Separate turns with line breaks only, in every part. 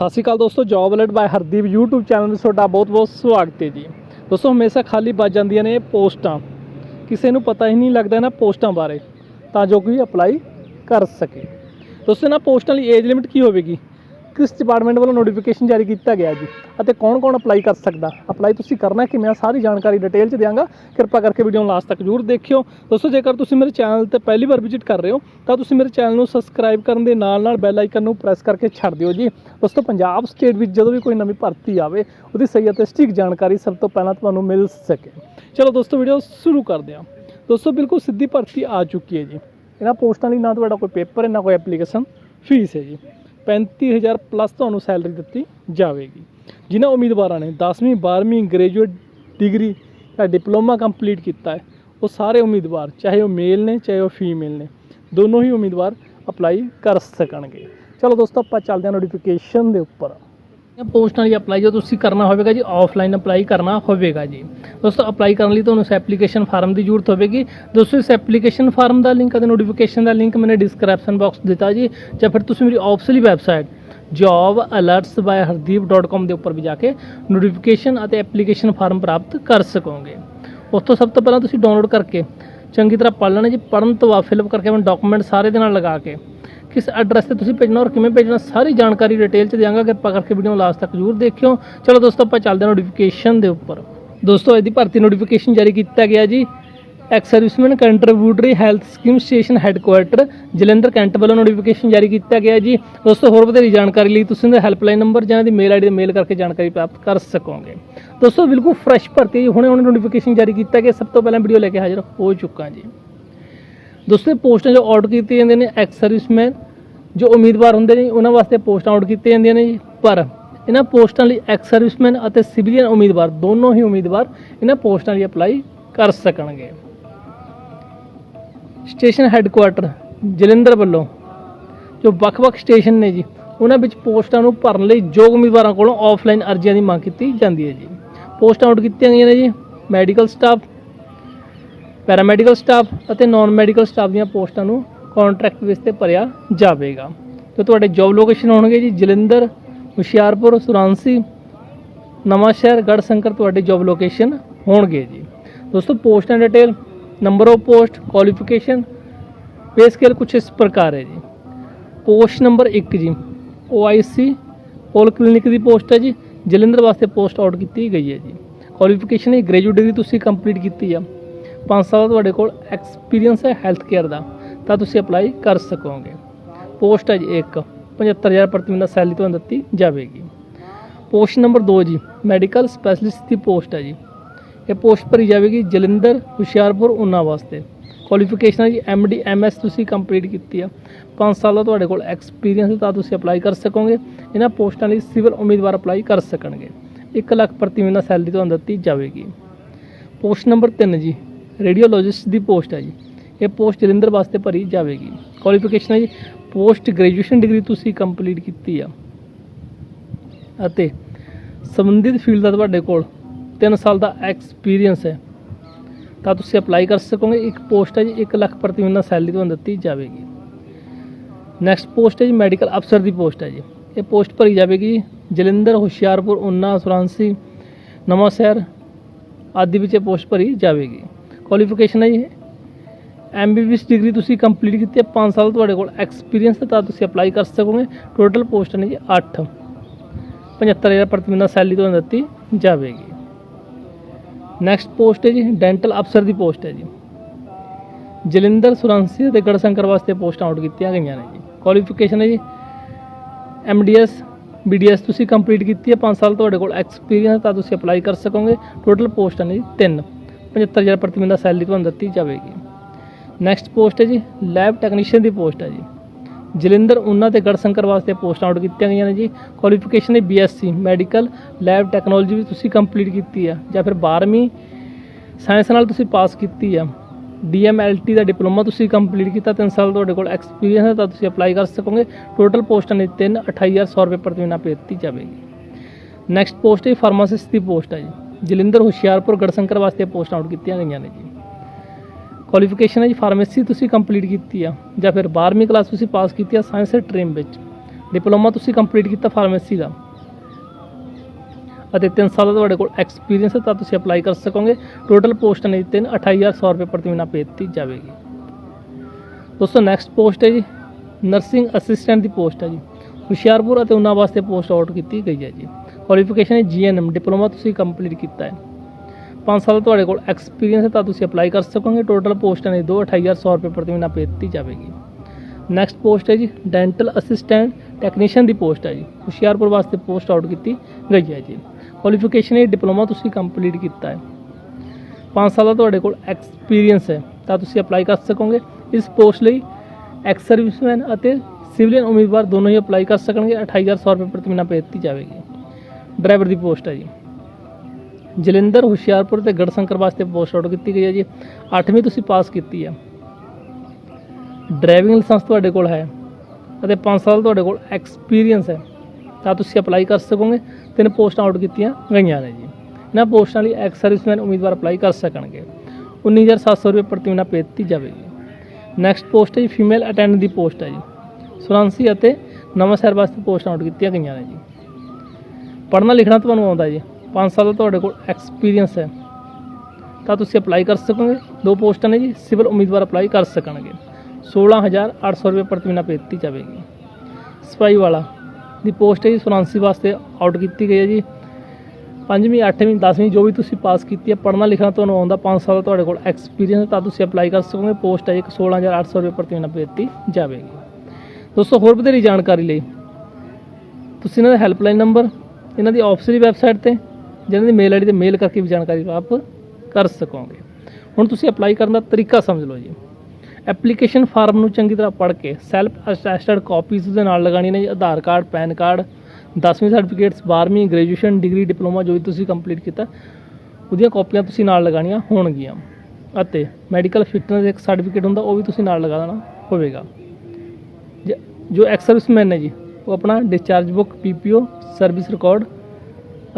ਸਤਿ ਸ਼੍ਰੀ ਅਕਾਲ ਦੋਸਤੋ, ਜੌਬ ਅਲਰਟ ਬਾਈ ਹਰਦੀਪ YouTube ਚੈਨਲ ਵਿੱਚ ਤੁਹਾਡਾ ਬਹੁਤ-ਬਹੁਤ ਸਵਾਗਤ ਹੈ ਜੀ। ਦੋਸਤੋ, ਹਮੇਸ਼ਾ ਖਾਲੀ ਬਚ ਜਾਂਦੀਆਂ ਨੇ ਪੋਸਟਾਂ। ਕਿਸੇ ਨੂੰ ਪਤਾ ਹੀ ਨਹੀਂ ਲੱਗਦਾ ਇਹਨਾਂ ਪੋਸਟਾਂ ਬਾਰੇ, ਤਾਂ ਜੋ ਕੋਈ ਅਪਲਾਈ ਕਰ ਸਕੇ। ਦੋਸਤੋ, ਇਹਨਾਂ ਪੋਸਟਾਂ ਲਈ ਏਜ ਲਿਮਿਟ ਕੀ ਹੋਵੇਗੀ? ਕਿਸ ਡਿਪਾਰਟਮੈਂਟ ਵੱਲੋਂ ਨੋਟੀਫਿਕੇਸ਼ਨ ਜਾਰੀ ਕੀਤਾ ਗਿਆ ਜੀ? ਅਤੇ ਕੌਣ-ਕੌਣ ਅਪਲਾਈ ਕਰ ਸਕਦਾ? ਅਪਲਾਈ ਤੁਸੀਂ ਕਰਨਾ ਕਿ ਮੈਂ ਸਾਰੀ ਜਾਣਕਾਰੀ ਡਿਟੇਲ ਚ ਦਿਆਂਗਾ। ਕਿਰਪਾ ਕਰਕੇ ਵੀਡੀਓ ਨੂੰ ਲਾਸਟ ਤੱਕ ਜਰੂਰ ਦੇਖਿਓ। ਦੋਸਤੋ, ਜੇਕਰ ਤੁਸੀਂ ਮੇਰੇ ਚੈਨਲ ਤੇ ਪਹਿਲੀ ਵਾਰ ਵਿਜ਼ਿਟ ਕਰ ਰਹੇ ਹੋ, ਤਾਂ ਤੁਸੀਂ ਮੇਰੇ ਚੈਨਲ ਨੂੰ ਸਬਸਕ੍ਰਾਈਬ ਕਰਨ ਦੇ ਨਾਲ-ਨਾਲ ਬੈਲ ਆਈਕਨ ਨੂੰ ਪ੍ਰੈਸ ਕਰਕੇ ਛੱਡ ਦਿਓ ਜੀ। ਦੋਸਤੋ, ਪੰਜਾਬ ਸਟੇਟ ਵਿੱਚ ਜਦੋਂ ਵੀ ਕੋਈ ਨਵੀਂ ਭਰਤੀ ਆਵੇ, ਉਹਦੀ ਸਹੀ ਅਤੇ ਸਟਿਕ ਜਾਣਕਾਰੀ ਸਭ ਤੋਂ ਪਹਿਲਾਂ ਤੁਹਾਨੂੰ ਮਿਲ ਸਕੇ। ਚਲੋ ਦੋਸਤੋ ਵੀਡੀਓ ਸ਼ੁਰੂ ਕਰਦੇ ਹਾਂ। ਦੋਸਤੋ, ਬਿਲਕੁਲ ਸਿੱਧੀ ਭਰਤੀ ਆ ਚੁੱਕੀ ਹੈ ਜੀ। ਇਹਨਾਂ ਪੋਸਟਾਂ ਲਈ ਨਾ ਤੁਹਾਡਾ ਕੋਈ ਪੇਪਰ ਹੈ ਨਾ ਕੋਈ ਐਪਲੀਕੇਸ਼ਨ ਫੀਸ ਹੈ ਜੀ। 35000 ਪਲੱਸ ਤੁਹਾਨੂੰ ਸੈਲਰੀ ਦਿੱਤੀ ਜਾਵੇਗੀ। ਜਿਨ੍ਹਾਂ ਉਮੀਦਵਾਰਾਂ ਨੇ 10ਵੀਂ 12ਵੀਂ ਗ੍ਰੈਜੂਏਟ ਡਿਗਰੀ ਜਾਂ ਡਿਪਲੋਮਾ ਕੰਪਲੀਟ ਕੀਤਾ ਹੈ, ਉਹ ਸਾਰੇ ਉਮੀਦਵਾਰ, ਚਾਹੇ ਉਹ ਮੇਲ ਨੇ, ਚਾਹੇ ਉਹ ਫੀਮੇਲ ਨੇ, ਦੋਨੋਂ ਹੀ ਉਮੀਦਵਾਰ ਅਪਲਾਈ ਕਰ ਸਕਣਗੇ। ਚਲੋ ਦੋਸਤੋ, ਆਪਾਂ ਚੱਲਦੇ ਹਾਂ ਨੋਟੀਫਿਕੇਸ਼ਨ ਦੇ ਉੱਪਰ। ਪੋਸਟਾਂ ਲਈ ਅਪਲਾਈ ਜੋ ਤੁਸੀਂ ਕਰਨਾ ਹੋਵੇਗਾ ਜੀ ਆਫਲਾਈਨ ਅਪਲਾਈ ਕਰਨਾ ਹੋਵੇਗਾ ਜੀ। ਦੋਸਤੋ ਅਪਲਾਈ ਕਰਨ ਲਈ ਤੁਹਾਨੂੰ ਇਸ ਐਪਲੀਕੇਸ਼ਨ ਫਾਰਮ ਦੀ ਜ਼ਰੂਰਤ ਹੋਵੇਗੀ। ਦੋਸਤੋ, ਇਸ ਐਪਲੀਕੇਸ਼ਨ ਫਾਰਮ ਦਾ ਲਿੰਕ ਅਤੇ ਨੋਟੀਫਿਕੇਸ਼ਨ ਦਾ ਲਿੰਕ ਮੈंने ਡਿਸਕ੍ਰਿਪਸ਼ਨ ਬਾਕਸ ਦਿੱਤਾ ਜੀ। ਜਾਂ ਫਿਰ ਤੁਸੀਂ ਮੇਰੀ ਆਫਸਲੀ ਵੈਬਸਾਈਟ jobalertsbyhardeep.com ਦੇ ਉੱਪਰ ਵੀ ਜਾ ਕੇ ਨੋਟੀਫਿਕੇਸ਼ਨ ਅਤੇ ਐਪਲੀਕੇਸ਼ਨ ਫਾਰਮ ਪ੍ਰਾਪਤ ਕਰ ਸਕੋਗੇ। ਉਸ ਤੋਂ ਸਭ ਤੋਂ ਪਹਿਲਾਂ ਤੁਸੀਂ ਡਾਊਨਲੋਡ ਕਰਕੇ ਚੰਗੀ ਤਰ੍ਹਾਂ ਪੜ੍ਹ ਲੈਣਾ ਜੀ। ਪੜ੍ਹਨ ਤੋਂ ਬਾਅਦ ਫਿਲਅਪ ਕਰਕੇ ਆਪਣੇ ਡਾਕੂਮੈਂਟ ਸਾਰੇ ਦੇ ਨਾਲ ਲਗਾ ਕੇ ਕਿਸ ਐਡਰੈਸ ਤੇ ਤੁਸੀਂ ਭੇਜਣਾ ਔਰ ਕਿਵੇਂ ਭੇਜਣਾ, ਸਾਰੀ ਜਾਣਕਾਰੀ ਡਿਟੇਲ ਚ ਦਿਆਂਗਾ। ਕਿਰਪਾ ਕਰਕੇ ਵੀਡੀਓ ਲਾਸਟ ਤੱਕ ਜ਼ਰੂਰ ਦੇਖਿਓ। ਚਲੋ ਦੋਸਤੋ, ਆਪਾਂ ਚੱਲਦੇ ਹਾਂ ਨੋਟੀਫਿਕੇਸ਼ਨ ਦੇ ਉੱਪਰ। ਦੋਸਤੋ ਇਹਦੀ ਭਰਤੀ ਨੋਟੀਫਿਕੇਸ਼ਨ ਜਾਰੀ ਕੀਤਾ ਗਿਆ ਜੀ। Ex serviceman contributory health scheme station headquarter Jalandhar cantt ਵੱਲੋਂ ਨੋਟੀਫਿਕੇਸ਼ਨ ਜਾਰੀ ਕੀਤਾ ਗਿਆ ਜੀ। ਦੋਸਤੋ, ਹੋਰ ਵਧੇਰੀ ਜਾਣਕਾਰੀ ਲਈ ਤੁਸੀਂ ਇਹਦਾ ਹੈਲਪਲਾਈਨ ਨੰਬਰ ਜਾਂ ਦੀ ਮੇਲ ਆਈਡੀ ਤੇ ਮੇਲ ਕਰਕੇ ਜਾਣਕਾਰੀ ਪ੍ਰਾਪਤ ਕਰ ਸਕੋਗੇ। ਦੋਸਤੋ, ਬਿਲਕੁਲ ਫਰੈਸ਼ ਭਰਤੀ ਹੁਣੇ ਹੁਣੇ ਨੋਟੀਫਿਕੇਸ਼ਨ ਜਾਰੀ ਕੀਤਾ ਗਿਆ। ਸਭ ਤੋਂ ਪਹਿਲਾਂ ਵੀਡੀਓ ਲੈ ਕੇ ਹਾਜ਼ਰ ਹੋ ਚੁੱਕਾ ਜੀ। ਦੋਸਤੋ ਪੋਸਟਾਂ ਜੋ ਆਊਟ ਕੀਤੀਆਂ ਜਾਂਦੀਆਂ ਨੇ ਐਕਸ ਸਰਵਿਸਮੈਨ ਜੋ ਉਮੀਦਵਾਰ ਹੁੰਦੇ ਨੇ, ਉਹਨਾਂ ਵਾਸਤੇ ਪੋਸਟਾਂ ਆਊਟ ਕੀਤੀਆਂ ਜਾਂਦੀਆਂ ਨੇ ਜੀ। ਪਰ ਇਹਨਾਂ ਪੋਸਟਾਂ ਲਈ ਐਕਸ ਸਰਵਿਸਮੈਨ ਅਤੇ ਸਿਵਲੀਅਨ ਉਮੀਦਵਾਰ, ਦੋਨੋਂ ਹੀ ਉਮੀਦਵਾਰ ਇਹਨਾਂ ਪੋਸਟਾਂ ਲਈ ਅਪਲਾਈ ਕਰ ਸਕਣਗੇ। ਸਟੇਸ਼ਨ ਹੈੱਡਕੁਆਰਟਰ ਜਲੰਧਰ ਵੱਲੋਂ, ਜੋ ਵੱਖ-ਵੱਖ ਸਟੇਸ਼ਨ ਨੇ ਜੀ, ਉਹਨਾਂ ਵਿੱਚ ਪੋਸਟਾਂ ਨੂੰ ਭਰਨ ਲਈ ਯੋਗ ਉਮੀਦਵਾਰਾਂ ਕੋਲੋਂ ਆਫਲਾਈਨ ਅਰਜ਼ੀਆਂ ਦੀ ਮੰਗ ਕੀਤੀ ਜਾਂਦੀ ਹੈ ਜੀ। ਪੋਸਟਾਂ ਆਊਟ ਕੀਤੀਆਂ ਗਈਆਂ ਨੇ ਜੀ ਮੈਡੀਕਲ ਸਟਾਫ ਪੈਰਾਮੈਡੀਕਲ ਸਟਾਫ ਅਤੇ ਨਾਨ ਮੈਡੀਕਲ ਸਟਾਫ ਦੀਆਂ ਪੋਸਟਾਂ ਨੂੰ ਕੰਟਰੈਕਟ ਬੇਸ ਤੇ ਭਰਿਆ ਜਾਵੇਗਾ। ਤੇ ਤੁਹਾਡੇ ਜੌਬ ਲੋਕੇਸ਼ਨ ਹੋਣਗੇ ਜੀ ਜਲੰਧਰ, ਹੁਸ਼ਿਆਰਪੁਰ, ਸੁਰਾਂਸੀ ਨਵਾਂ ਸ਼ਹਿਰ ਗੜ੍ਹ ਸ਼ੰਕਰ ਤੁਹਾਡੇ ਜੌਬ ਲੋਕੇਸ਼ਨ ਹੋਣਗੇ ਜੀ। ਦੋਸਤੋ ਪੋਸਟਾਂ detail number of post qualification pay scale ਕੁਛ ਇਸ ਪ੍ਰਕਾਰ ਹੈ ਜੀ। ਪੋਸਟ ਨੰਬਰ 1 ਜੀ OIC ਪੋਲ ਕਲੀਨਿਕ ਦੀ ਪੋਸਟ ਹੈ ਜੀ। ਜਲੰਧਰ ਵਾਸਤੇ ਪੋਸਟ ਆਊਟ ਕੀਤੀ ਗਈ ਹੈ ਜੀ। ਕੁਆਲੀਫਿਕੇਸ਼ਨ ਹੈ ਗ੍ਰੈਜੂਏਟ ਡਿਗਰੀ ਤੁਸੀਂ ਕੰਪਲੀਟ ਕੀਤੀ ਆ। 5 ਸਾਲ ਦਾ ਤੁਹਾਡੇ ਕੋਲ ਐਕਸਪੀਰੀਅੰਸ ਹੈ ਹੈਲਥ ਕੇਅਰ ਦਾ, ਤਾਂ ਤੁਸੀਂ ਅਪਲਾਈ ਕਰ ਸਕੋਗੇ। ਪੋਸਟ ਹੈ ਜੀ ਇੱਕ 75000 ਪ੍ਰਤੀ ਮਹੀਨਾ ਸੈਲਰੀ ਤੁਹਾਨੂੰ ਦਿੱਤੀ ਜਾਵੇਗੀ। ਪੋਸਟ ਨੰਬਰ 2 ਜੀ ਮੈਡੀਕਲ ਸਪੈਸ਼ਲਿਸਟ ਦੀ ਪੋਸਟ ਹੈ ਜੀ। ਇਹ ਪੋਸਟ ਭਰੀ ਜਾਵੇਗੀ ਜਲੰਧਰ, ਹੁਸ਼ਿਆਰਪੁਰ, ਉਨਾ ਵਾਸਤੇ। ਕੁਆਲੀਫਿਕੇਸ਼ਨ ਹੈ ਜੀ ਐਮਡੀ ਐਮਐਸ ਤੁਸੀਂ ਕੰਪਲੀਟ ਕੀਤੀ ਆ। 5 ਸਾਲ ਦਾ ਤੁਹਾਡੇ ਕੋਲ ਐਕਸਪੀਰੀਅੰਸ ਹੈ ਤਾਂ ਤੁਸੀਂ ਅਪਲਾਈ ਕਰ ਸਕੋਗੇ। ਇਹਨਾਂ ਪੋਸਟਾਂ ਲਈ ਸਿਵਲ ਉਮੀਦਵਾਰ ਅਪਲਾਈ ਕਰ ਸਕਣਗੇ। 1 ਲੱਖ ਪ੍ਰਤੀ ਮਹੀਨਾ ਸੈਲਰੀ ਤੁਹਾਨੂੰ ਦਿੱਤੀ ਜਾਵੇਗੀ। ਪੋਸਟ ਨੰਬਰ 3 ਜੀ ਰੇਡੀਓਲੋਜਿਸਟ ਦੀ ਪੋਸਟ ਹੈ ਜੀ। ਇਹ ਪੋਸਟ ਜਲੰਧਰ ਵਾਸਤੇ ਭਰੀ ਜਾਵੇਗੀ। ਕੁਆਲੀਫਿਕੇਸ਼ਨ ਹੈ ਜੀ। ਪੋਸਟ ਗ੍ਰੈਜੂਏਸ਼ਨ ਡਿਗਰੀ ਤੁਸੀਂ ਕੰਪਲੀਟ ਕੀਤੀ ਆ। ਅਤੇ ਸੰਬੰਧਿਤ ਫੀਲਡ ਦਾ ਤੁਹਾਡੇ ਕੋਲ 3 ਸਾਲ ਦਾ ਐਕਸਪੀਰੀਅੰਸ ਹੈ। ਤਾਂ ਤੁਸੀਂ ਅਪਲਾਈ ਕਰ ਸਕੋਗੇ। ਇੱਕ ਪੋਸਟ ਹੈ ਜੀ 1 ਲੱਖ ਪ੍ਰਤੀ ਮਹੀਨਾ ਸੈਲਰੀ ਤੁਹਾਨੂੰ ਦਿੱਤੀ ਜਾਵੇਗੀ। ਨੈਕਸਟ ਪੋਸਟ ਹੈ ਜੀ ਮੈਡੀਕਲ ਅਫਸਰ ਦੀ ਪੋਸਟ ਹੈ ਜੀ। ਇਹ ਪੋਸਟ ਭਰੀ ਜਾਵੇਗੀ। ਜਲੰਧਰ, ਹੁਸ਼ਿਆਰਪੁਰ, ਉਨਾ, ਸੁਰਾਂਸੀ ਨਵਾਂ ਸ਼ਹਿਰ ਆਦਿ ਵਿੱਚ ਇਹ ਪੋਸਟ ਭਰੀ ਜਾਵੇਗੀ। ਕੁਆਲੀਫਿਕੇਸ਼ਨ ਹੈ ਜੀ ਐਮਬੀਬੀਐਸ ਡਿਗਰੀ ਤੁਸੀਂ ਕੰਪਲੀਟ ਕੀਤੀ ਹੈ 5 ਸਾਲ ਤੁਹਾਡੇ ਕੋਲ ਐਕਸਪੀਰੀਅੰਸ ਹੈ, ਤਾਂ ਤੁਸੀਂ ਅਪਲਾਈ ਕਰ ਸਕੋਗੇ। ਟੋਟਲ ਪੋਸਟ ਨੇ ਜੀ 8 75000 ਪ੍ਰਤੀ ਮਹੀਨਾ ਸੈਲਰੀ ਤੁਹਾਨੂੰ ਦਿੱਤੀ ਜਾਵੇਗੀ। ਨੈਕਸਟ ਪੋਸਟ ਹੈ ਜੀ ਡੈਂਟਲ ਅਫਸਰ ਦੀ ਪੋਸਟ ਹੈ ਜੀ। ਜਲਿੰਦਰ ਸੁਰਾਂਸੀ ਅਤੇ ਗੜਸ਼ੰਕਰ ਵਾਸਤੇ ਪੋਸਟਾਂ ਆਊਟ ਕੀਤੀਆਂ ਗਈਆਂ ਨੇ ਜੀ। ਕੁਆਲੀਫਿਕੇਸ਼ਨ ਹੈ ਜੀ। ਐਮਡੀਐਸ ਬੀਡੀਐਸ ਤੁਸੀਂ ਕੰਪਲੀਟ ਕੀਤੀ ਹੈ 5 ਸਾਲ ਤੁਹਾਡੇ ਕੋਲ ਐਕਸਪੀਰੀਅੰਸ ਤਾਂ ਤੁਸੀਂ ਅਪਲਾਈ ਕਰ ਸਕੋਗੇ। ਟੋਟਲ ਪੋਸਟਾਂ ਨੇ ਜੀ 3 75000 ਪ੍ਰਤੀ ਮਹੀਨਾ ਸੈਲਰੀ ਤੁਹਾਨੂੰ ਦਿੱਤੀ ਜਾਵੇਗੀ। ਨੈਕਸਟ ਪੋਸਟ ਹੈ ਜੀ ਲੈਬ ਟੈਕਨੀਸ਼ੀਅਨ ਦੀ ਪੋਸਟ ਹੈ ਜੀ। ਜਲੰਧਰ ਉਹਨਾਂ ਤੇ ਗੜਸ਼ੰਕਰ ਵਾਸਤੇ ਪੋਸਟਾਂ ਆਊਟ ਕੀਤੀਆਂ ਗਈਆਂ ਨੇ ਜੀ। ਕੁਆਲੀਫਿਕੇਸ਼ਨ ਹੈ ਬੀਐਸਸੀ ਮੈਡੀਕਲ ਲੈਬ ਟੈਕਨੋਲੋਜੀ ਵੀ ਤੁਸੀਂ ਕੰਪਲੀਟ ਕੀਤੀ ਆ। ਜਾਂ ਫਿਰ 12ਵੀਂ ਸਾਇੰਸ ਨਾਲ ਤੁਸੀਂ ਪਾਸ ਕੀਤੀ ਆ। ਡੀਐਮਐਲਟੀ ਦਾ ਡਿਪਲੋਮਾ ਤੁਸੀਂ ਕੰਪਲੀਟ ਕੀਤਾ 3 ਸਾਲ ਤੁਹਾਡੇ ਕੋਲ ਐਕਸਪੀਰੀਅੰਸ ਹੈ ਤਾਂ ਤੁਸੀਂ ਅਪਲਾਈ ਕਰ ਸਕੋਗੇ। ਟੋਟਲ ਪੋਸਟਾਂ ਨੇ 3 28100 ਰੁਪਏ ਪ੍ਰਤੀ ਮਹੀਨਾ ਪੇ ਦਿੱਤੀ ਜਾਵੇਗੀ। ਨੈਕਸਟ ਪੋਸਟ ਹੈ ਫਾਰਮਾਸਿਸਟ ਦੀ ਪੋਸਟ ਹੈ ਜੀ। ਜਲੰਧਰ, ਹੁਸ਼ਿਆਰਪੁਰ ਗੜਸ਼ੰਕਰ ਵਾਸਤੇ ਪੋਸਟ ਆਊਟ ਕੀਤੀਆਂ ਗਈਆਂ ਨੇ ਜੀ। ਕੁਆਲੀਫਿਕੇਸ਼ਨ ਹੈ ਜੀ ਫਾਰਮੇਸੀ ਤੁਸੀਂ ਕੰਪਲੀਟ ਕੀਤੀ ਆ, ਜਾਂ ਫਿਰ 12ਵੀਂ ਕਲਾਸ ਤੁਸੀਂ ਪਾਸ ਕੀਤੀ ਆ ਸਾਇੰਸ ਸਟਰੀਮ ਵਿੱਚ। ਡਿਪਲੋਮਾ ਤੁਸੀਂ ਕੰਪਲੀਟ ਕੀਤਾ ਫਾਰਮੇਸੀ ਦਾ। ਅਤੇ 3 ਸਾਲ ਦਾ ਤੁਹਾਡੇ ਕੋਲ ਐਕਸਪੀਰੀਅੰਸ ਹੈ, ਤਾਂ ਤੁਸੀਂ ਅਪਲਾਈ ਕਰ ਸਕੋਗੇ। ਟੋਟਲ ਪੋਸਟ ਨੇ ਤਿੰਨ 28100 ਰੁਪਏ ਪ੍ਰਤੀ ਮਹੀਨਾ ਪੇ ਦਿੱਤੀ ਜਾਵੇਗੀ। ਦੋਸਤੋ ਨੈਕਸਟ ਪੋਸਟ ਹੈ ਜੀ ਨਰਸਿੰਗ ਅਸਿਸਟੈਂਟ ਦੀ ਪੋਸਟ ਹੈ ਜੀ। ਹੁਸ਼ਿਆਰਪੁਰ ਅਤੇ ਉਹਨਾਂ ਵਾਸਤੇ ਪੋਸਟ ਆਊਟ ਕੀਤੀ ਗਈ ਹੈ ਜੀ। ਕੁਆਲੀਫਿਕੇਸ਼ਨ ਹੈ ਜੀਐਨਐਮ ਡਿਪਲੋਮਾ ਤੁਸੀਂ ਕੰਪਲੀਟ ਕੀਤਾ ਹੈ 5 ਸਾਲ ਦਾ ਤੁਹਾਡੇ ਕੋਲ ਐਕਸਪੀਰੀਅੰਸ ਹੈ ਤਾਂ ਤੁਸੀਂ ਅਪਲਾਈ ਕਰ ਸਕੋਗੇ ਟੋਟਲ ਪੋਸਟ ਨੇ 28100 ਰੁਪਏ ਪ੍ਰਤੀ ਮਹੀਨਾ ਪੇ ਦਿੱਤੀ ਜਾਵੇਗੀ ਨੈਕਸਟ ਪੋਸਟ ਹੈ ਜੀ ਡੈਂਟਲ ਅਸਿਸਟੈਂਟ ਟੈਕਨੀਸ਼ੀਅਨ ਦੀ ਪੋਸਟ ਹੈ ਜੀ ਹੁਸ਼ਿਆਰਪੁਰ ਵਾਸਤੇ ਪੋਸਟ ਆਊਟ ਕੀਤੀ ਗਈ ਹੈ ਜੀ ਕੁਆਲੀਫਿਕੇਸ਼ਨ ਹੈ ਡਿਪਲੋਮਾ ਤੁਸੀਂ ਕੰਪਲੀਟ ਕੀਤਾ ਹੈ 5 ਸਾਲ ਦਾ ਤੁਹਾਡੇ ਕੋਲ ਐਕਸਪੀਰੀਅੰਸ ਹੈ ਤਾਂ ਤੁਸੀਂ ਅਪਲਾਈ ਕਰ ਸਕੋਗੇ ਇਸ ਪੋਸਟ ਲਈ ਐਕਸ ਸਰਵਿਸਮੈਨ ਅਤੇ ਸਿਵਲੀਅਨ ਉਮੀਦਵਾਰ ਦੋਨੋਂ ਹੀ ਅਪਲਾਈ ਕਰ ਸਕਣਗੇ 28000 ਰੁਪਏ ਪ੍ਰਤੀ ਮਹੀਨਾ ਪੇ ਦਿੱਤੀ ਜਾਵੇਗੀ ਡਰਾਈਵਰ ਦੀ ਪੋਸਟ ਹੈ ਜੀ। ਜਲੰਧਰ, ਹੁਸ਼ਿਆਰਪੁਰ ਤੇ ਗੜਸ਼ੰਕਰ ਵਾਸਤੇ ਪੋਸਟ ਆਊਟ ਕੀਤੀ ਗਈ ਹੈ ਜੀ। 8ਵੀਂ ਤੁਸੀਂ ਪਾਸ ਕੀਤੀ ਹੈ ਡਰਾਈਵਿੰਗ ਲਾਇਸੈਂਸ ਤੁਹਾਡੇ ਕੋਲ ਹੈ ਅਤੇ 5 ਸਾਲ ਤੁਹਾਡੇ ਕੋਲ ਐਕਸਪੀਰੀਅੰਸ ਹੈ। ਤਾਂ ਤੁਸੀਂ ਅਪਲਾਈ ਕਰ ਸਕੋਗੇ। ਤਿੰਨ ਪੋਸਟਾਂ ਆਊਟ ਕੀਤੀਆਂ ਗਈਆਂ ਨੇ ਜੀ। ਇਹਨਾਂ ਪੋਸਟਾਂ ਲਈ ਐਕਸ ਸਰਵਿਸਮੈਨ ਉਮੀਦਵਾਰ ਅਪਲਾਈ ਕਰ ਸਕਣਗੇ। 19700 ਰੁਪਏ ਪ੍ਰਤੀ ਮਹੀਨਾ ਪੇ ਦਿੱਤੀ ਜਾਵੇਗੀ। ਨੈਕਸਟ ਪੋਸਟ ਹੈ ਜੀ, ਫੀਮੇਲ ਅਟੈਂਡੈਂਟ ਦੀ ਪੋਸਟ ਹੈ ਜੀ। ਸੁਰਾਂਸੀ ਅਤੇ ਨਵਾਂ ਸ਼ਹਿਰ ਵਾਸਤੇ ਪੋਸਟਾਂ ਆਊਟ ਕੀਤੀਆਂ ਗਈਆਂ ਨੇ ਜੀ। ਪੜ੍ਹਨਾ ਲਿਖਣਾ ਤੁਹਾਨੂੰ ਆਉਂਦਾ ਜੀ। 5 ਸਾਲ ਦਾ ਤੁਹਾਡੇ ਕੋਲ ਐਕਸਪੀਰੀਅੰਸ ਹੈ। ਤਾਂ ਤੁਸੀਂ ਅਪਲਾਈ ਕਰ ਸਕੋਗੇ। ਦੋ ਪੋਸਟਾਂ ਨੇ ਜੀ, ਸਿਵਲ ਉਮੀਦਵਾਰ ਅਪਲਾਈ ਕਰ ਸਕਣਗੇ। 16800 ਰੁਪਏ ਪ੍ਰਤੀ ਮਹੀਨਾ ਪੇ ਦਿੱਤੀ ਜਾਵੇਗੀ। ਸਪਾਈ ਵਾਲਾ ਦੀ ਪੋਸਟ ਹੈ ਜੀ ਸੁਰਾਂਸੀ ਵਾਸਤੇ ਆਊਟ ਕੀਤੀ ਗਈ ਹੈ ਜੀ। ਪੰਜਵੀਂ, ਅੱਠਵੀਂ, ਦਸਵੀਂ ਜੋ ਵੀ ਤੁਸੀਂ ਪਾਸ ਕੀਤੀ ਹੈ, ਪੜ੍ਹਨਾ ਲਿਖਣਾ ਤੁਹਾਨੂੰ ਆਉਂਦਾ। 5 ਸਾਲ ਦਾ ਤੁਹਾਡੇ ਕੋਲ ਐਕਸਪੀਰੀਅੰਸ ਹੈ, ਤਾਂ ਤੁਸੀਂ ਅਪਲਾਈ ਕਰ ਸਕੋਗੇ। ਪੋਸਟ ਹੈ ਜੀ 16800 ਰੁਪਏ ਪ੍ਰਤੀ ਮਹੀਨਾ ਪੇ ਦਿੱਤੀ ਜਾਵੇਗੀ। ਦੋਸਤੋ, ਹੋਰ ਵਧੇਰੀ ਜਾਣਕਾਰੀ ਲਈ ਤੁਸੀਂ ਇਹਨਾਂ ਦਾ ਹੈਲਪਲਾਈਨ ਨੰਬਰ ਇਹਨਾਂ ਦੀ ਆਫਿਸ ਦੀ ਵੈਬਸਾਈਟ ਤੇ, ਜਿਹਨਾਂ ਦੀ ਮੇਲ ਆਈਡੀ ਤੇ ਮੇਲ ਕਰਕੇ ਵੀ ਜਾਣਕਾਰੀ ਪ੍ਰਾਪਤ ਕਰ ਸਕੋਗੇ। ਹੁਣ ਤੁਸੀਂ ਅਪਲਾਈ ਕਰਨ ਦਾ ਤਰੀਕਾ ਸਮਝ ਲਓ ਜੀ। ਐਪਲੀਕੇਸ਼ਨ ਫਾਰਮ ਨੂੰ ਚੰਗੀ ਤਰ੍ਹਾਂ ਪੜ੍ਹ ਕੇ ਸੈਲਫ ਅਟੈਸਟਡ ਕਾਪੀਜ਼ ਦੇ ਨਾਲ ਲਗਾਉਣੀ ਨੇ ਜੀ, ਆਧਾਰ ਕਾਰਡ, ਪੈਨ ਕਾਰਡ 10ਵੀਂ ਸਰਟੀਫਿਕੇਟਸ 12ਵੀਂ ਗ੍ਰੈਜੂਏਸ਼ਨ ਡਿਗਰੀ ਡਿਪਲੋਮਾ ਜੋ ਵੀ ਤੁਸੀਂ ਕੰਪਲੀਟ ਕੀਤਾ, ਉਹਦੀਆਂ ਕਾਪੀਆਂ ਤੁਸੀਂ ਨਾਲ ਲਗਾਉਣੀਆਂ ਹੋਣਗੀਆਂ। ਅਤੇ ਮੈਡੀਕਲ ਫਿਟਨੈਸ ਇੱਕ ਸਰਟੀਫਿਕੇਟ ਹੁੰਦਾ, ਉਹ ਵੀ ਤੁਸੀਂ ਨਾਲ ਲਗਾ ਦੇਣਾ ਹੋਵੇਗਾ। ਜ- ਜੋ ਐਕਸ ਸਰਵਿਸਮੈਨ ਨੇ ਜੀ ਉਹ ਆਪਣਾ discharge book PPO service record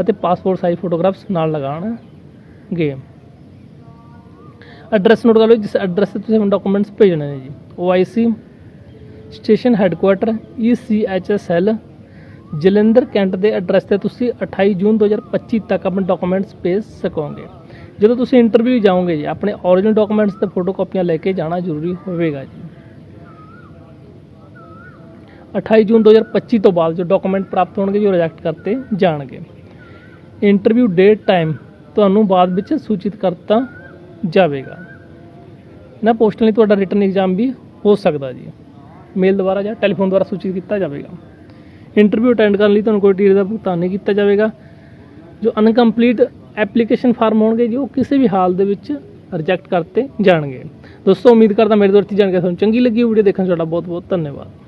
ਅਤੇ ਪਾਸਪੋਰਟ ਸਾਈਜ਼ ਫੋਟੋਗ੍ਰਾਫਸ ਨਾਲ ਲਗਾਉਣਗੇ ਐਡਰੈਸ ਨੋਟ ਕਰ ਲਓ ਜਿਸ ਐਡਰੈਸ ਤੇ ਤੁਸੀਂ ਡਾਕੂਮੈਂਟਸ ਭੇਜਣੇ ਨੇ ਜੀ। OIC station headquarter ECHSL Jalandhar cantt ਦੇ ਐਡਰੈਸ ਤੇ ਤੁਸੀਂ 28 ਜੂਨ 2025 ਤੱਕ ਆਪਣੇ ਡਾਕੂਮੈਂਟਸ ਭੇਜ ਸਕੋਗੇ। ਜਦੋਂ ਤੁਸੀਂ ਇੰਟਰਵਿਊ ਜਾਓਗੇ ਜੀ, ਆਪਣੇ ਓਰੀਜਨਲ ਡਾਕੂਮੈਂਟਸ ਤੇ ਫੋਟੋ ਕਾਪੀਆਂ ਲੈ ਕੇ ਜਾਣਾ ਜ਼ਰੂਰੀ ਹੋਵੇਗਾ ਜੀ। 28 ਜੂਨ 2025 ਤੋਂ ਬਾਅਦ ਜੋ ਡਾਕੂਮੈਂਟ ਪ੍ਰਾਪਤ ਹੋਣਗੇ ਜੋ ਰਿਜੈਕਟ ਕਰਤੇ ਜਾਣਗੇ। ਇੰਟਰਵਿਊ ਡੇਟ ਟਾਈਮ ਤੁਹਾਨੂੰ ਬਾਅਦ ਵਿੱਚ ਸੂਚਿਤ ਕਰਤਾ ਜਾਵੇਗਾ। ਨਾ ਪੋਸਟਾਂ ਲਈ ਤੁਹਾਡਾ ਰਿਟਰਨ ਐਗਜ਼ਾਮ ਵੀ ਹੋ ਸਕਦਾ ਜੀ। ਮੇਲ ਦੁਆਰਾ ਜਾਂ ਟੈਲੀਫੋਨ ਦੁਆਰਾ ਸੂਚਿਤ ਕੀਤਾ ਜਾਵੇਗਾ। ਇੰਟਰਵਿਊ ਅਟੈਂਡ ਕਰਨ ਲਈ ਤੁਹਾਨੂੰ ਕੋਈ ਟੀਰ ਦਾ ਭੁਗਤਾਨ ਨਹੀਂ ਕੀਤਾ ਜਾਵੇਗਾ। ਜੋ ਅਨਕੰਪਲੀਟ ਐਪਲੀਕੇਸ਼ਨ ਫਾਰਮ ਹੋਣਗੇ ਜੀ, ਉਹ ਕਿਸੇ ਵੀ ਹਾਲ ਦੇ ਵਿੱਚ ਰਿਜੈਕਟ ਕਰਤੇ ਜਾਣਗੇ। ਦੋਸਤੋ, ਉਮੀਦ ਕਰਦਾ ਮੇਰੇ ਦੁਆਰਾ ਦਿੱਤੀ ਜਾਣਕਾਰੀ ਤੁਹਾਨੂੰ ਚੰਗੀ ਲੱਗੀ ਵੀਡੀਓ ਦੇਖਣ 'ਚ ਤੁਹਾਡਾ ਬਹੁਤ ਬਹੁਤ ਧੰਨਵਾਦ।